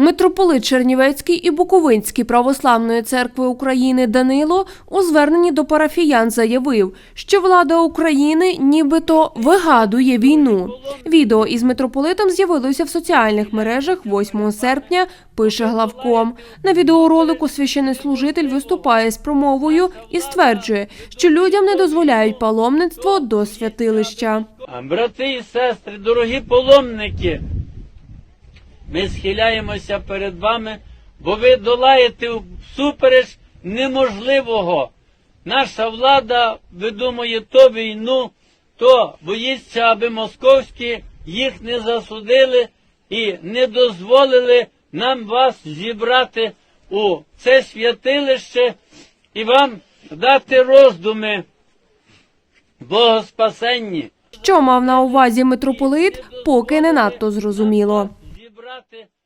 Митрополит Чернівецький і Буковинський православної церкви України Данило у зверненні до парафіян заявив, що влада України нібито вигадує війну. Відео із митрополитом з'явилося в соціальних мережах 8 серпня. Пише главком. На відеоролику священнослужитель виступає з промовою і стверджує, що людям не дозволяють паломництво до святилища. Брати і сестри, дорогі паломники, ми схиляємося перед вами, бо ви долаєте всупереч неможливого. Наша влада видумує то війну, то боїться, аби московські їх не засудили і не дозволили нам вас зібрати у це святилище і вам дати роздуми богоспасенні. Що мав на увазі митрополит, поки не надто зрозуміло. Зібрати